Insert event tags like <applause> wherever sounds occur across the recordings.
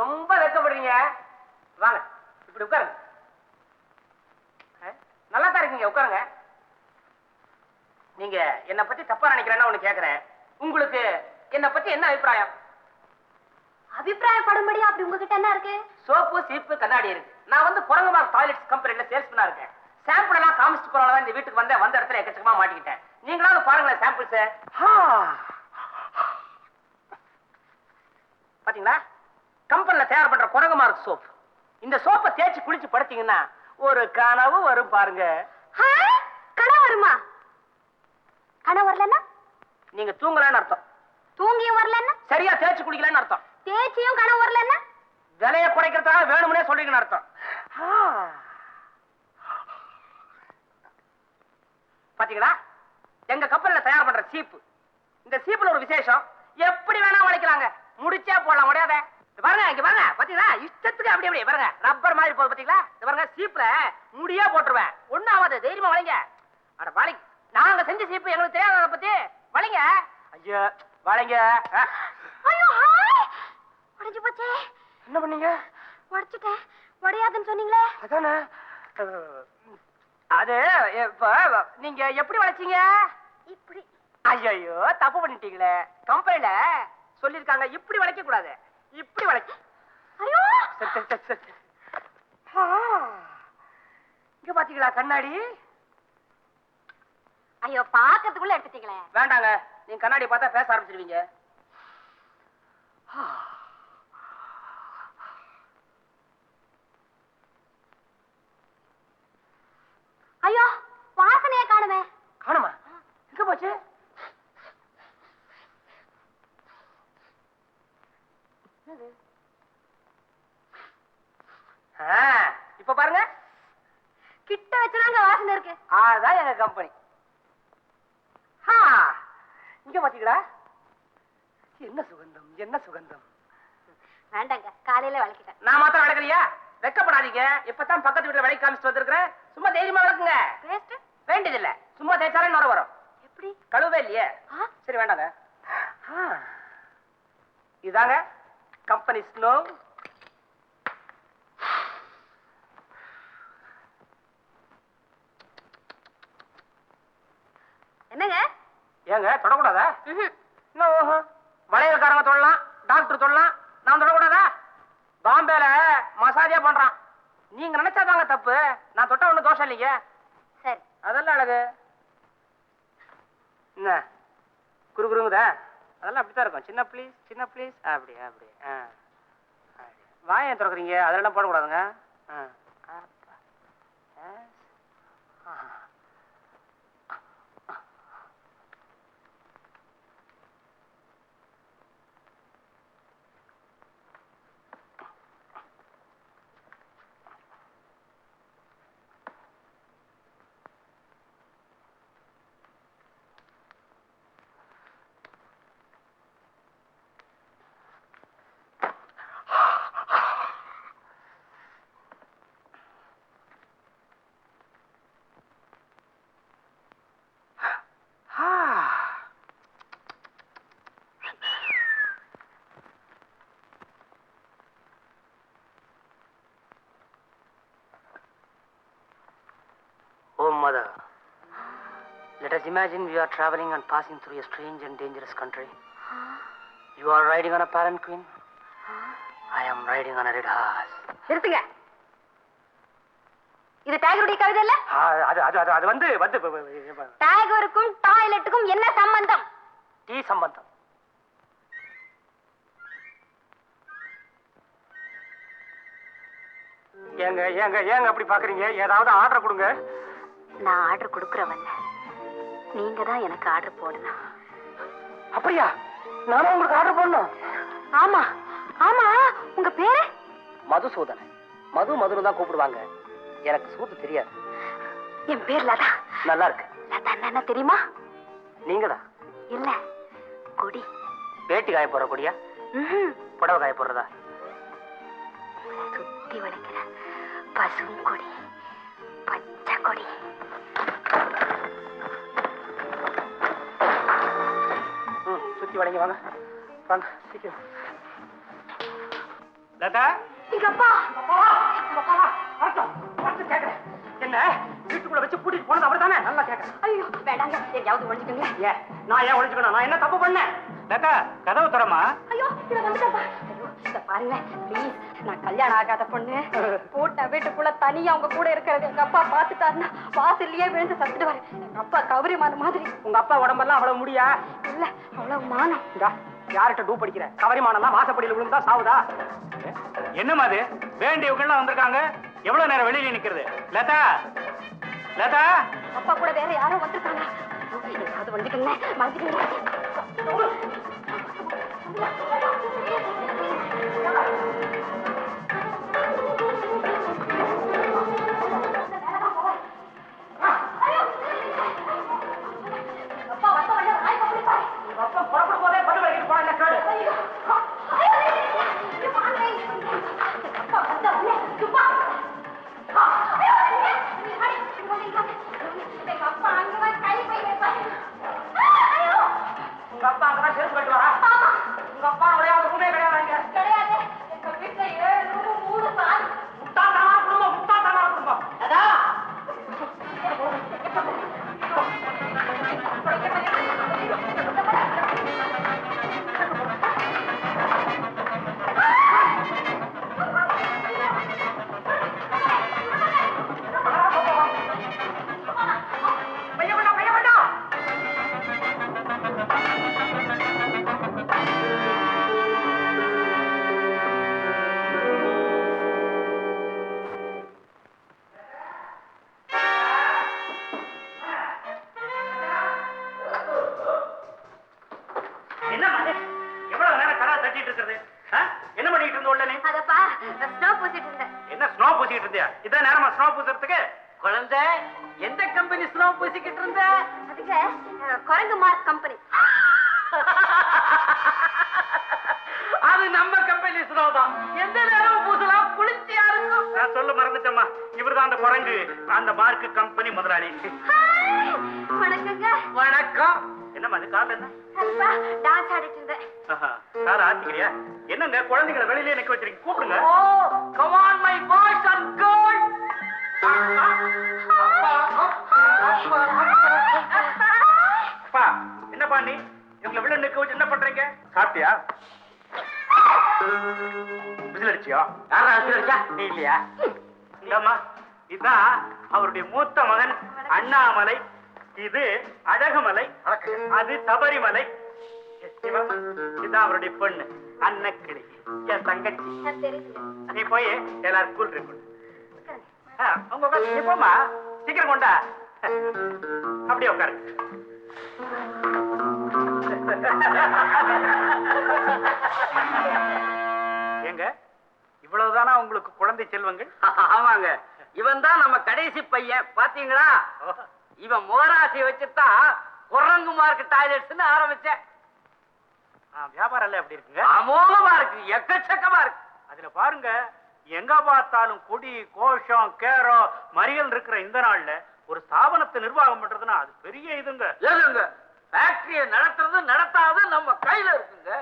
ரொம்ப வெக்கப்படுறீங்க வாங்க இப்படி உட்காருங்க. நல்லா தான் இருக்கீங்க உட்காருங்க. நீங்க என்னை பத்தி தப்பா நினைக்கிறேன்னா ஒண்ணு கேக்குறேன். உங்களுக்கு என்னை பத்தி என்ன அபிப்பிராயம்? அபிப்பிராயப்படும்படி அப்படி உங்ககிட்ட என்ன இருக்கு? சோப்பு சீப்பு கண்ணாடி இருக்கு. நான் வந்து குரங்குமார் டாய்லெட்ஸ் கம்பெனில சேல்ஸ்மேனா இருக்கேன். சாம்பிள் எல்லாம் காமிச்சிட்டு போனால இந்த வீட்டுக்கு வந்தேன். வந்த இடத்துல எக்கச்சக்கமா மாட்டிக்கிட்டேன். நீங்களாவது பாருங்களேன் சாம்பிள்ஸ் பாத்தீங்களா? கம்பெனில தயார் பண்ற குரங்குமார் சோப். இந்த சோப்பை தேய்ச்சி குளிச்சு படுத்தீங்கன்னா ஒரு கனவு வரும் பாருங்க. கனவு வருமா? கனவு வரலன்னா? நீங்க தூங்கலன்னு அர்த்தம். தூங்கியும் வரலன்னா? சரியா தேய்ச்சி குளிக்கலன்னு அர்த்தம். தேய்ச்சியும் கனவு வரலன்னா? விலையை குறைக்கிறதுக்காக வேணும்னே சொல்றீங்கன்னு அர்த்தம். பாத்தீங்களா? எங்க கப்பல்ல தயார் பண்ற சீப்பு. இந்த சீப்புல ஒரு விசேஷம். எப்படி வேணா வளைக்கலாங்க முடிச்சே போடலாம் முடியாத. பாருங்க இங்க பாருங்க பாத்தீங்களா? இஷ்டத்துக்கு அப்படி பாருங்க ரப்பர் மாதிரி போகுது பாத்தீங்களா? இது பாருங்க சீப்ல முடியே போட்டுருவேன். ஒண்ணும் ஆகாது தைரியமா வளைங்க. அட வளைங்க. நாங்க செஞ்ச சீப்பு எங்களுக்கு தெரியாத பத்தி வளைங்க. ஐயோ வளைங்க. ஐயோ ஹாய். உடைஞ்சு போச்சே. என்ன பண்ணீங்க? உடைச்சிட்டேன். உடையாதுன்னு சொன்னீங்களே. அதானே? அது இப்ப நீங்க எப்படி வளைச்சீங்க? இப்படி. ஐயோ தப்பு பண்ணிட்டீங்களே. கம்பெனில சொல்லிருக்காங்க இப்படி வளைக்க கூடாது இப்படி வளைக்க. ஐயோ! சரி சரி சரி இங்க பாத்தீங்களா கண்ணாடி? ஐயோ பாக்கிறதுக்குள்ள எடுத்துட்டீங்களே. வேண்டாங்க. நீங்க கண்ணாடி பார்த்தா பேச ஆரம்பிச்சிருவீங்க ஐயோ வாசனையே காணுமே காணுமா எங்க போச்சு என்னது? இப்ப பாருங்க. கிட்ட வச்சுதாங்க வாசனை இருக்கு. அதான் எங்க கம்பெனி இங்க பாத்தீங்களா? என்ன சுகந்தம் என்ன சுகந்தம்? வேண்டாங்க காலையில விளக்கிட்டேன் நான் மாத்திரம் நடக்கலையா வெக்கப்படாதீங்க. இப்பதான் பக்கத்து வீட்டுல விலை காமிச்சிட்டு வந்திருக்கிறேன். சும்மா தைரியமா வளர்க்குங்க. பேஸ்ட் வேண்டியதில்ல. சும்மா தேய்ச்சாலே நுர வரும். எப்படி? கழுவே இல்லையே? சரி வேண்டாங்க. இதாங்க. கம்பெனி ஸ்னோ என்னங்க? ஏங்க தொடக்கூடாதா. இன்னும் ஓஹோ. வளையல்காரங்க தொடலாம் டாக்டர் தொடலாம் நான் தொடக்கூடாதா? பாம்பேல மசாஜே பண்றான். நீங்க நினைச்சாதாங்க தப்பு. நான் தொட்டா ஒண்ணும் தோஷம் இல்லைங்க. சரி. அதெல்லாம் அழகு. என்ன? குறு குறுங்குதா அதெல்லாம் அப்படித்தான் இருக்கும். சின்ன ப்ளீஸ் சின்ன ப்ளீஸ் அப்படி அப்படி ஆ அப்படி. வாயை திறக்குறீங்க. அதெல்லாம் போடக்கூடாதுங்க? ஆ. Oh, mother. Let us imagine we are traveling and passing through a strange and dangerous country. You are riding on a palanquin. I am riding on a red horse. நிறுத்துங்க இது டைகருடைய கவிதை இல்ல அது அது அது அது வந்து வந்து டைகருக்கும் டாய்லெட்டுக்கும் என்ன சம்பந்தம் டீ சம்பந்தம் ஏங்க ஏங்க ஏங்க அப்படி பாக்குறீங்க ஏதாவது ஆர்டர் கொடுங்க நான் ஆர்டர் கொடுக்கறவல்ல நீங்க தான் எனக்கு ஆர்டர் போடணும். அப்படியா? நானும் உங்களுக்கு ஆர்டர் பண்ணணும் ஆமா ஆமா உங்க பேரு? மதுசூதன் மது மதுன்னு தான் கூப்பிடுவாங்க. எனக்கு சூத்து தெரியாது. என் பேர் லதா. நல்லா இருக்கு. லதா என்ன தெரியுமா? நீங்க தான் இல்ல கொடி. வேட்டி காய போடுற கொடியா. புடவை காய போடுறதா? சுத்தி வளைக்கிற பசும் கொடி. பச்சை கொடி சுத்தி வளைங்க வாங்க வாங்க சீக்கிரம் லதா எங்க அப்பா அப்பாவா? அப்பாவா? வரட்டும், வரட்டும் கேக்குறேன். என்ன வீட்டுக்குள்ள வச்சு கூட்டிட்டு போனது அவர் தானே நல்லா கேக்குறேன் ஐயோ வேண்டாங்க எங்கேயாவது ஒழிச்சுக்கோங்க ஏன் நான் ஏன் ஒழிச்சுக்கணும் நான் என்ன தப்பு பண்ணேன் லதா கதவு தரமா ஐயோ இத வந்துட்டப்பா இத பாருங்க ப்ளீஸ் நான் கல்யாணம் ஆகாத பொண்ணு. போட்ட வீட்டுக்குள்ள தனியா உங்க கூட இருக்கிறது எங்க அப்பா பாத்துட்டாருன்னா வாசல்லயே விழுந்து சத்துடுவாரு. எங்க அப்பா கௌரி மான் மாதிரி. உங்க அப்பா உடம்பெல்லாம் அவ்வளவு முடியா? இல்ல அவ்வளவு மானம். இந்தா, யார்கிட்ட டூ படிக்கிற? கவரிமானெல்லாம் வாசப்படியில் விழுந்தா சாவுதா? என்னம்மா அது? வேண்டியவங்கெல்லாம் வந்திருக்காங்க. எவ்வளவு நேரம் வெளியில நிக்கிறது? லதா? லதா? அப்பா கூட வேற யாரோ வந்திருக்காங்க. ஐயோ, எங்கேயாவது வந்துக்கங்க என்ன எவ்வளவு நேரம் கதவை தட்டிட்டு இருக்கிறது? ஆ? என்ன பண்ணிட்டு இருந்த உடனே? அதப்பா ஸ்னோ பூசிட்டு இருந்தேன். என்ன ஸ்னோ பூசிட்டு இருந்தியா? இதான் நேரமா ஸ்னோ பூசுறதுக்கு? குழந்தை எந்த கம்பெனி ஸ்னோ பூசிக்கிட்டு இருந்த? அதுக்கு குரங்கு மார்க் கம்பெனி அது நம்ம தான். எந்த நேரம் பூசலாம் குளிர்ச்சியா இருக்கும். நான் சொல்ல மறந்துட்டேம்மா. இவர்தான் அந்த குரங்கு. அந்த மார்க் கம்பெனி முதலாளி. வணக்கங்க. வணக்கம். என்னம்மா அது கால என்ன? டான்ஸ் ஆடிட்டு இருந்தேன். ஆஹா, கால ஆத்திக்கிறியா என்னங்க குழந்தைங்களை வெளியிலே நிக்க வச்சிருக்கீங்க? கூப்பிடுங்க. ஓ come on my boys and அப்பா என்னப்பா நீ? இவங்களை வெளில நிக்க வச்சு என்ன பண்றீங்க? சாப்பிட்டியா விசில் அடிச்சியா? யாரா வச்சிருக்கா நீ இல்லையா? இந்தம்மா இதான் அவருடைய மூத்த மகன் அண்ணாமலை. இது அழகுமலை. அது சபரிமலை. சிவம்மா, இதான் அவருடைய பொண்ணு அன்னக்கிளி. என் தங்கச்சி. நீ போய் எல்லாரும் கூல். நீ போம்மா. சீக்கிரம் கொண்டா. அப்படியே உட்காரு. உங்களுக்கு குழந்தை செல்வங்கள்? <laughs> ஆமாங்க. இவன் தான் நம்ம கடைசி பையன். பாத்தீங்களா? இவன் முகராசியை வச்சுதான் குரங்கு மார்க் டாய்லெட்ஸ்னு ஆரம்பிச்சேன். வியாபாரம் எல்லாம் எப்படி இருக்குங்க? அமோகமா இருக்கு. எக்கச்சக்கமா இருக்கு. அதுல பாருங்க. எங்க பார்த்தாலும் கொடி கோஷம் கேரம் மறியல் இருக்கிற இந்த நாள்ல ஒரு ஸ்தாபனத்தை நிர்வாகம் பண்றதுன்னா அது பெரிய இதுங்க. ஏதுங்க ஃபேக்டரியை நடத்துறது நடத்தாது நம்ம கையில இருக்குங்க.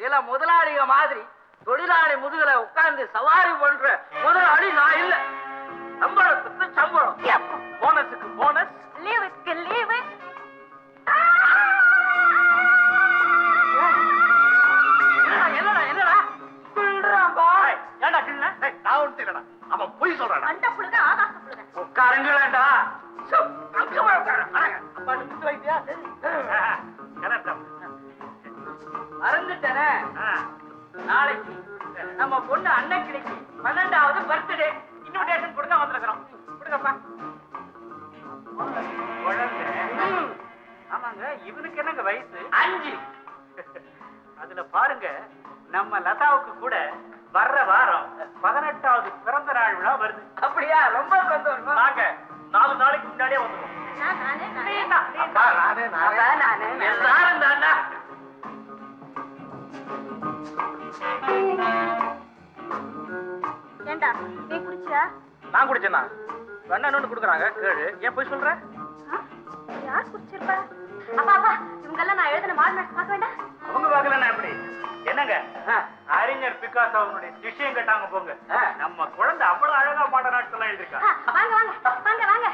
சில முதலாளிக மாதிரி தொழிலாளி முதுகுல உட்கார்ந்து சவாரி பண்ற முதலாளி நான் இல்ல. சம்பளத்துக்கு சம்பளம். போனஸுக்கு போனஸ் லீவுக்கு லீவு. என்னடா என்னடா சொல்றான்பா ஏய், ஏன்டா கிண்ண? நான் இல்லடா. அவன் பொய் சொல்றான் அண்ட புழுக ஆகாச அன்னக்கிளிக்கு பன்னெண்டாவது பர்த்டே இன்விடேஷன் கொடுக்க வந்திருக்கிறோம். கொடுங்கப்பா. ஆமாங்க இவனுக்கு என்னங்க வயசு? அஞ்சு. அதுல பாருங்க நம்ம லதாவுக்கு கூட வர்ற வாரம் பதினெட்டாவது பிறந்த நாள் விழா வருது. அப்படியா? ரொம்ப சந்தோஷம். நாங்க நாலு நாளைக்கு முன்னாடியே நானே. எல்லாரும் தாண்டா. ஏண்டா நீ குடிச்சியா? நான் குடிச்சேனா வேணான்னு கொடுக்குறாங்க. கேளு. ஏன் போய் சொல்ற? யார் குடிச்சிருப்பா? அப்பா அப்பா இவங்க எல்லாம் நான் எழுதின மாடு மேட்ச் பார்க்க வேண்டாம்? அவங்க பார்க்கலன்னா எப்படி என்னங்க? அறிஞர் பிகாஸ் அவனுடைய விஷயம் கேட்டாங்க போங்க. நம்ம குழந்தை அவ்வளவு அழகா பாட நாட்கள்லாம் எழுதிருக்கா வாங்க வாங்க வாங்க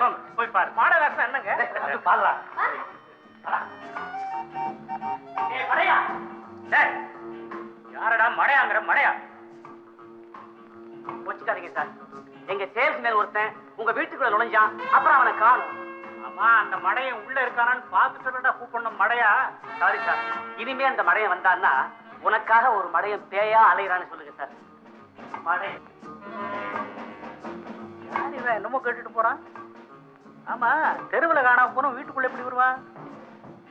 வாங்க போய் பாரு. பாடகாசம் என்னங்க? பாடலாம். ஏய் மடையா டேய், யாரடா மடையாங்கிற மடையா? வச்சுக்காதீங்க சார். எங்க சேல்ஸ் மேல் ஒருத்தன் உங்க வீட்டுக்குள்ள நுழைஞ்சான் அப்புறம் அவனை காணும். ஆமா அந்த மடையை உள்ள இருக்கானான்னு பாத்துட்டு கூப்பிடணும் மடையா? Sorry sir. இனிமே அந்த மடையை வந்தான்னா உனக்காக ஒரு மடையன் பேயா அலைகிறான்னு சொல்லுங்க சார். மடை. இவன்? என்னமோ கேட்டுட்டு போறான். ஆமா தெருவுல காணாம போனோம் வீட்டுக்குள்ள எப்படி வருவான்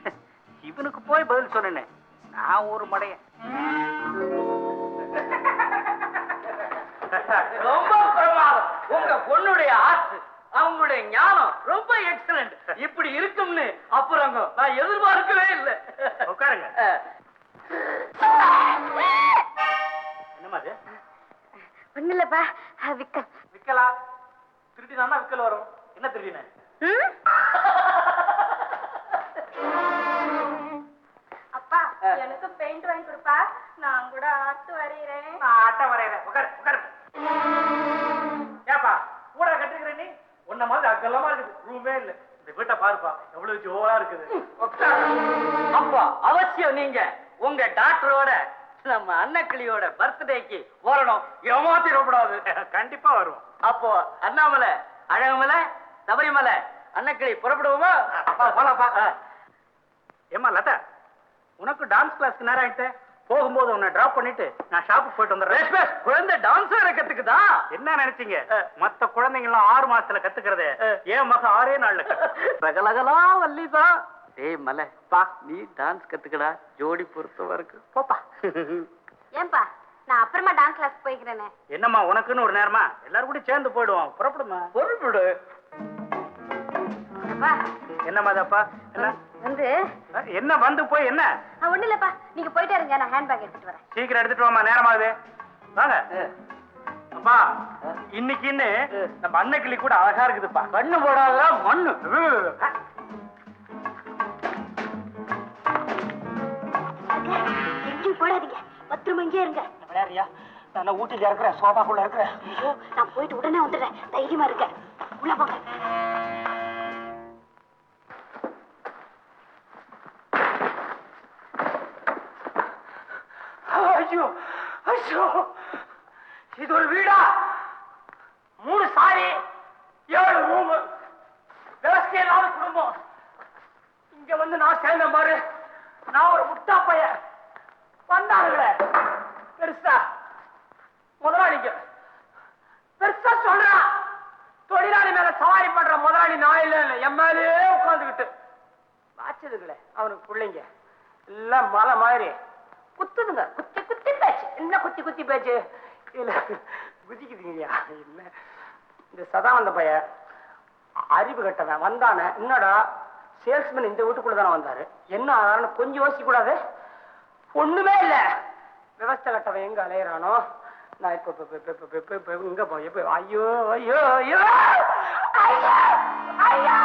<laughs> இவனுக்கு போய் பதில் சொன்னேன். நான் ஒரு மடையன் ரொம்ப பிரமாதம். உங்க பொண்ணுடைய ஆசு அவங்களுடைய ஞானம் ரொம்ப எக்ஸலண்ட் இப்படி இருக்கும்னு அப்புறம் நான் எதிர்பார்க்கவே இல்லை. உட்காருங்க. என்னமா அது? ஒண்ணு இல்லப்பா விக்கல் விக்கலா திருடினா விக்கல் வரும். என்ன திருடின? எனக்கு பெயிண்ட் வாங்கி கொடுப்பா. நான் கூட ஆட்டு வரைகிறேன் அட்டை வரைகிறேன் உட்காரு உட்காரு ஏப்பா கூட கட்டுக்கிற நீ? உன்ன மாதிரி அகலமா இருக்குது. ரூமே இல்ல. இந்த வீட்டை பாருப்பா. எவ்வளவு ஜோரா இருக்குது. அப்பா அவசியம் நீங்க. உங்க டாக்டரோட நம்ம அன்னக்கிளியோட பர்த்டேக்கு வரணும். ஏமாத்திடக்கூடாது. கண்டிப்பா வருவோம். அப்போ அண்ணாமலை அழகுமலை சபரிமலை அன்னக்கிளி புறப்படுவோமா? ஏமா லதா. உனக்கு டான்ஸ் கிளாஸ்க்கு நேரம் ஆயிட்டு போகும்போது உன்னை டிராப் பண்ணிட்டு நான் ஷாப்புக்கு போயிட்டு வந்துடுறேன். குழந்தை டான்ஸ் வேற கத்துக்குதா? என்ன நினைச்சீங்க? மத்த குழந்தைங்க எல்லாம் ஆறு மாசத்துல கத்துக்கிறதே. என் மக ஆறே நாள்ல <laughs> ரகலகலா வள்ளிதா. ஏய் மலை பா நீ டான்ஸ் கத்துக்கடா. ஜோடி பொறுத்தவா இருக்கு. போப்பா. ஏன்பா நான் அப்புறமா டான்ஸ் கிளாஸ் போய்க்கிறேனே. என்னம்மா உனக்குன்னு ஒரு நேரமா? எல்லாரும் கூட சேர்ந்து போயிடுவோம். புறப்படுமா? பொறுப்புடு. என்ன வந்து. அஹ், என்ன வந்து போய் என்ன? ஆ, ஒண்ணும் இல்லப்பா. நீங்க போயிட்டே இருங்க நான் ஹேண்ட்பேக் எடுத்துட்டு வரேன். சீக்கிரம் எடுத்துட்டு வாமா நேரமாகுது. வாங்க. அப்பா இன்னைக்குன்னு நம்ம அன்னைக்கிளி கூட அழகா இருக்குதுப்பா. கண்ணு போடாத மண்ணு? போடாதீங்க. பத்திரமா இங்கே இருங்க. விளையாடுறியா? நான் ஊட்டில இருக்கிறேன் சோபாக்குள்ள இருக்கிறேன்? ஐயோ நான் போயிட்டு உடனே வந்துடுறேன். தைரியமா இருங்க. உள்ள போங்க ஐயோ ஐயோ இது ஒரு வீடா மூணு சாரி ஏழு ரூம் விவசாய இல்லாத குடும்பம் இங்க வந்து நான் சேர்ந்த பாரு நான் ஒரு முட்டா பையன் வந்தார்களே. பெருசா. முதலாளிங்க. பெருசா சொல்றா. தொழிலாளி மேல சவாரி பண்ற முதலாளி நான் இல்ல இல்ல. என் மேலே உட்காந்துக்கிட்டு வாச்சதுங்களே அவனுக்கு பிள்ளைங்க. எல்லாம் மலை மாதிரி. குத்துதுங்க. குத்தி குத்தி பேச்சு. என்ன குத்தி குத்தி பேச்சு? இல்ல குதிக்குதுங்கய்யா. இல்ல இந்த சதானந்த பைய அறிவு கட்டவன். வந்தானே. என்னடா? சேல்ஸ்மேன் இந்த வீட்டுக்குள்ள தானே வந்தாரு. என்ன ஆனாலும் கொஞ்சம் யோசிக்க கூடாது. ஒண்ணுமே இல்ல. விவசாய கட்டவன் எங்க அலையிறானோ? நான் இப்ப எங்க போய் எப்ப ஐயோ ஐயோ ஐயோ ஐயா ஐயா